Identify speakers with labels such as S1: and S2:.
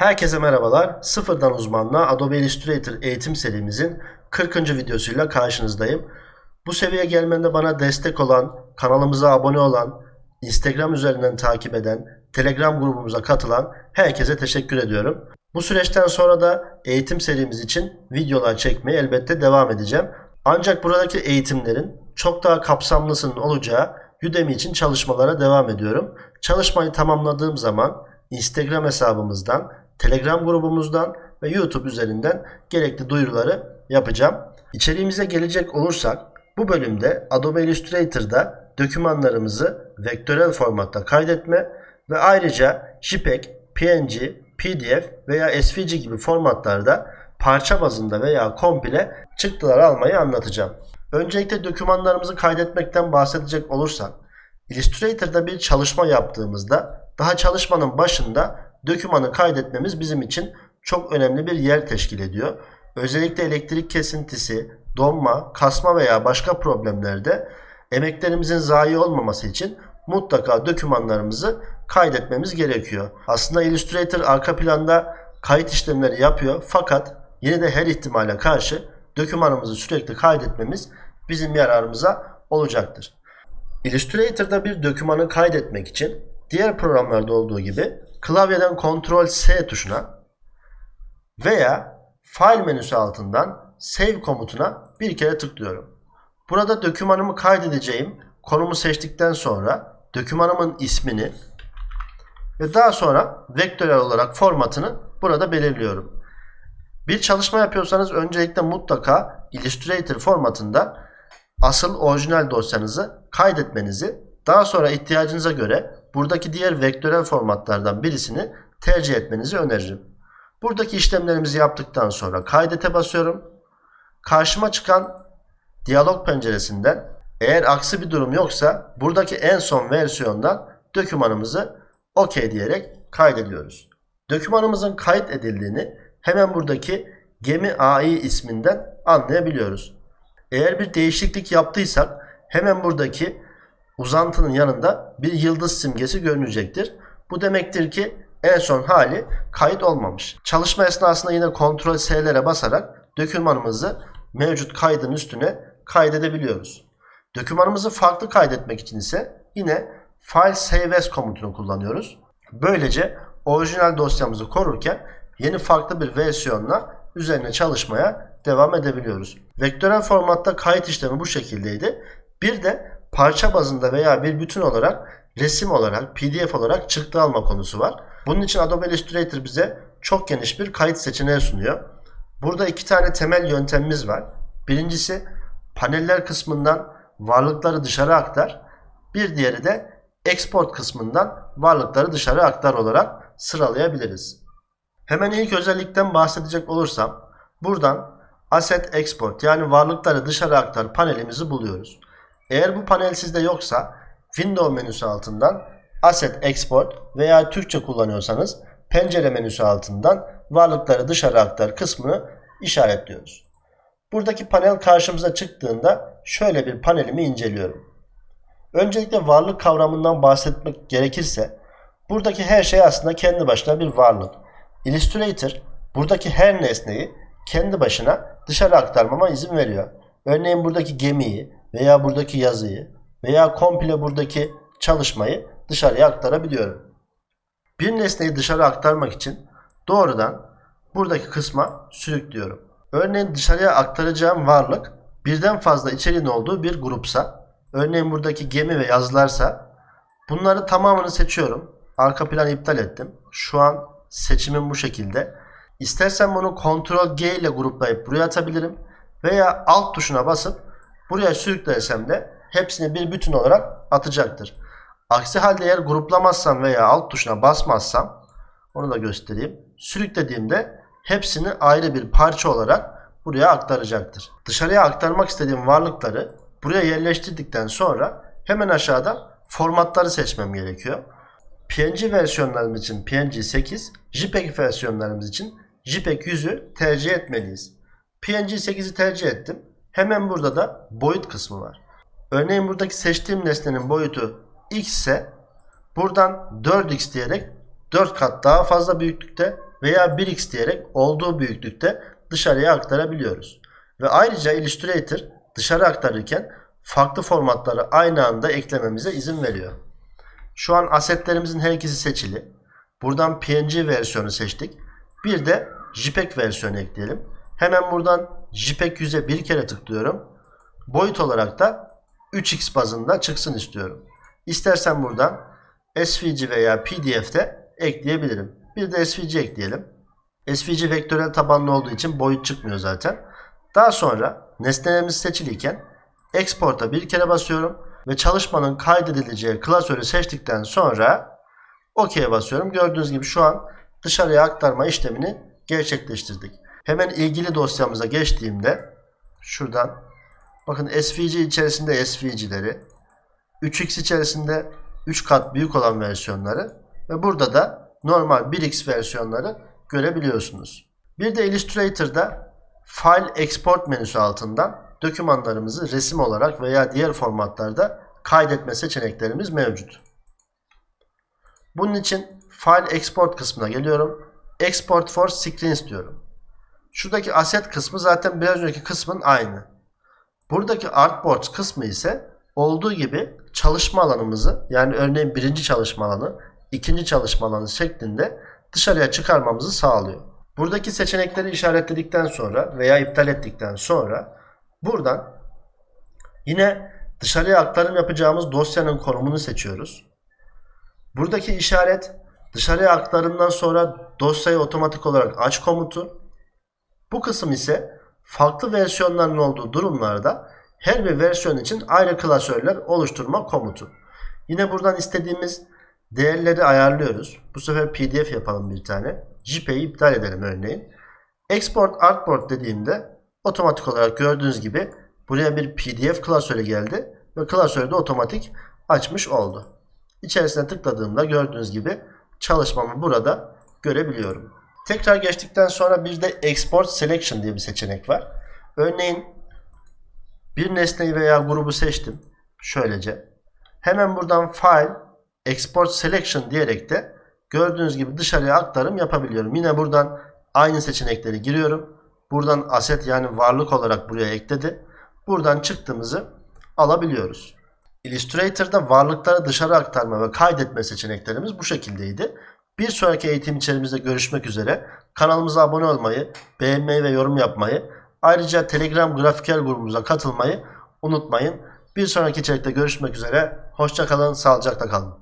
S1: Herkese merhabalar. Sıfırdan uzmanlığa Adobe Illustrator eğitim serimizin 40. videosuyla karşınızdayım. Bu seviyeye gelmende bana destek olan, kanalımıza abone olan, Instagram üzerinden takip eden, Telegram grubumuza katılan herkese teşekkür ediyorum. Bu süreçten sonra da eğitim serimiz için videolar çekmeye elbette devam edeceğim. Ancak buradaki eğitimlerin çok daha kapsamlısının olacağı Udemy için çalışmalara devam ediyorum. Çalışmayı tamamladığım zaman Instagram hesabımızdan, Telegram grubumuzdan ve YouTube üzerinden gerekli duyuruları yapacağım. İçeriğimize gelecek olursak bu bölümde Adobe Illustrator'da dokümanlarımızı vektörel formatta kaydetme ve ayrıca JPEG, PNG, PDF veya SVG gibi formatlarda parça bazında veya komple çıktılar almayı anlatacağım. Öncelikle dokümanlarımızı kaydetmekten bahsedecek olursak Illustrator'da bir çalışma yaptığımızda daha çalışmanın başında dokümanı kaydetmemiz bizim için çok önemli bir yer teşkil ediyor. Özellikle elektrik kesintisi, donma, kasma veya başka problemlerde emeklerimizin zayi olmaması için mutlaka dokümanlarımızı kaydetmemiz gerekiyor. Aslında Illustrator arka planda kayıt işlemleri yapıyor fakat yine de her ihtimale karşı dokümanımızı sürekli kaydetmemiz bizim yararımıza olacaktır. Illustrator'da bir dokümanı kaydetmek için diğer programlarda olduğu gibi klavyeden Ctrl S tuşuna veya File menüsü altından Save komutuna bir kere tıklıyorum. Burada dokümanımı kaydedeceğim konumu seçtikten sonra dokümanımın ismini ve daha sonra vektörel olarak formatını burada belirliyorum. Bir çalışma yapıyorsanız öncelikle mutlaka Illustrator formatında asıl orijinal dosyanızı kaydetmenizi, daha sonra ihtiyacınıza göre buradaki diğer vektörel formatlardan birisini tercih etmenizi öneririm. Buradaki işlemlerimizi yaptıktan sonra kaydete basıyorum. Karşıma çıkan diyalog penceresinden eğer aksi bir durum yoksa buradaki en son versiyondan dokümanımızı OK diyerek kaydediyoruz. Dokümanımızın kayıt edildiğini hemen buradaki gemi AI isminden anlayabiliyoruz. Eğer bir değişiklik yaptıysak hemen buradaki uzantının yanında bir yıldız simgesi görünecektir. Bu demektir ki en son hali kayıt olmamış. Çalışma esnasında yine Ctrl S'lere basarak dokümanımızı mevcut kaydın üstüne kaydedebiliyoruz. Dokümanımızı farklı kaydetmek için ise yine File Save As komutunu kullanıyoruz. Böylece orijinal dosyamızı korurken yeni farklı bir versiyonla üzerine çalışmaya devam edebiliyoruz. Vektörel formatta kayıt işlemi bu şekildeydi. Bir de parça bazında veya bir bütün olarak resim olarak, pdf olarak çıktı alma konusu var. Bunun için Adobe Illustrator bize çok geniş bir kayıt seçeneği sunuyor. Burada iki tane temel yöntemimiz var. Birincisi paneller kısmından varlıkları dışarı aktar. Bir diğeri de export kısmından varlıkları dışarı aktar olarak sıralayabiliriz. Hemen ilk özellikten bahsedecek olursam buradan Asset Export yani varlıkları dışarı aktar panelimizi buluyoruz. Eğer bu panel sizde yoksa Window menüsü altından Asset Export veya Türkçe kullanıyorsanız pencere menüsü altından varlıkları dışarı aktar kısmını işaretliyoruz. Buradaki panel karşımıza çıktığında şöyle bir panelimi inceliyorum. Öncelikle varlık kavramından bahsetmek gerekirse buradaki her şey aslında kendi başına bir varlık. Illustrator buradaki her nesneyi kendi başına dışarı aktarmama izin veriyor. Örneğin buradaki gemiyi veya buradaki yazıyı veya komple buradaki çalışmayı dışarıya aktarabiliyorum. Bir nesneyi dışarı aktarmak için doğrudan buradaki kısma sürüklüyorum. Örneğin dışarıya aktaracağım varlık birden fazla içeriğin olduğu bir grupsa, örneğin buradaki gemi ve yazılarsa bunları tamamını seçiyorum. Arka planı iptal ettim. Şu an seçimim bu şekilde. İstersen bunu Ctrl G ile gruplayıp buraya atabilirim. Veya alt tuşuna basıp buraya sürüklersem de hepsini bir bütün olarak atacaktır. Aksi halde eğer gruplamazsam veya alt tuşuna basmazsam onu da göstereyim. Sürüklediğimde hepsini ayrı bir parça olarak buraya aktaracaktır. Dışarıya aktarmak istediğim varlıkları buraya yerleştirdikten sonra hemen aşağıda formatları seçmem gerekiyor. PNG versiyonlarımız için PNG 8, JPEG versiyonlarımız için JPEG 100'ü tercih etmeliyiz. PNG 8'i tercih ettim. Hemen burada da boyut kısmı var. Örneğin buradaki seçtiğim nesnenin boyutu x ise buradan 4x diyerek 4 kat daha fazla büyüklükte veya 1x diyerek olduğu büyüklükte dışarıya aktarabiliyoruz. Ve ayrıca Illustrator dışarı aktarırken farklı formatları aynı anda eklememize izin veriyor. Şu an asetlerimizin her ikisi seçili. Buradan PNG versiyonu seçtik. Bir de JPEG versiyonu ekleyelim. Hemen buradan JPEG 100'e bir kere tıklıyorum. Boyut olarak da 3x bazında çıksın istiyorum. İstersen buradan SVG veya PDF'de ekleyebilirim. Bir de SVG ekleyelim. SVG vektörel tabanlı olduğu için boyut çıkmıyor zaten. Daha sonra nesnelerimiz seçiliyken Export'a bir kere basıyorum ve çalışmanın kaydedileceği klasörü seçtikten sonra OK'ye basıyorum. Gördüğünüz gibi şu an dışarıya aktarma işlemini gerçekleştirdik. Hemen ilgili dosyamıza geçtiğimde şuradan bakın SVG içerisinde SVG'leri 3x içerisinde 3 kat büyük olan versiyonları ve burada da normal 1x versiyonları görebiliyorsunuz. Bir de Illustrator'da File Export menüsü altından dokümanlarımızı resim olarak veya diğer formatlarda kaydetme seçeneklerimiz mevcut. Bunun için File Export kısmına geliyorum. Export for Screens diyorum. Şuradaki asset kısmı zaten biraz önceki kısmın aynı. Buradaki Artboard kısmı ise olduğu gibi çalışma alanımızı yani örneğin birinci çalışma alanı, ikinci çalışma alanı şeklinde dışarıya çıkarmamızı sağlıyor. Buradaki seçenekleri işaretledikten sonra veya iptal ettikten sonra buradan yine dışarıya aktarım yapacağımız dosyanın konumunu seçiyoruz. Buradaki işaret dışarıya aktarımdan sonra dosyayı otomatik olarak aç komutu. Bu kısım ise farklı versiyonların olduğu durumlarda her bir versiyon için ayrı klasörler oluşturma komutu. Yine buradan istediğimiz değerleri ayarlıyoruz. Bu sefer PDF yapalım bir tane. JPEG'i iptal edelim örneğin. Export Artboard dediğimde otomatik olarak gördüğünüz gibi buraya bir PDF klasörü geldi ve klasörü de otomatik açmış oldu. İçerisine tıkladığımda gördüğünüz gibi çalışmamı burada görebiliyorum. Tekrar geçtikten sonra bir de Export Selection diye bir seçenek var. Örneğin bir nesneyi veya grubu seçtim. Şöylece. Hemen buradan File, Export Selection diyerek de gördüğünüz gibi dışarıya aktarım yapabiliyorum. Yine buradan aynı seçenekleri giriyorum. Buradan aset yani varlık olarak buraya ekledi. Buradan çıktığımızı alabiliyoruz. Illustrator'da varlıkları dışarı aktarma ve kaydetme seçeneklerimiz bu şekildeydi. Bir sonraki eğitim içerimizde görüşmek üzere. Kanalımıza abone olmayı, beğenmeyi ve yorum yapmayı, ayrıca Telegram grafiker grubumuza katılmayı unutmayın. Bir sonraki içerikte görüşmek üzere. Hoşçakalın, sağlıcakla kalın.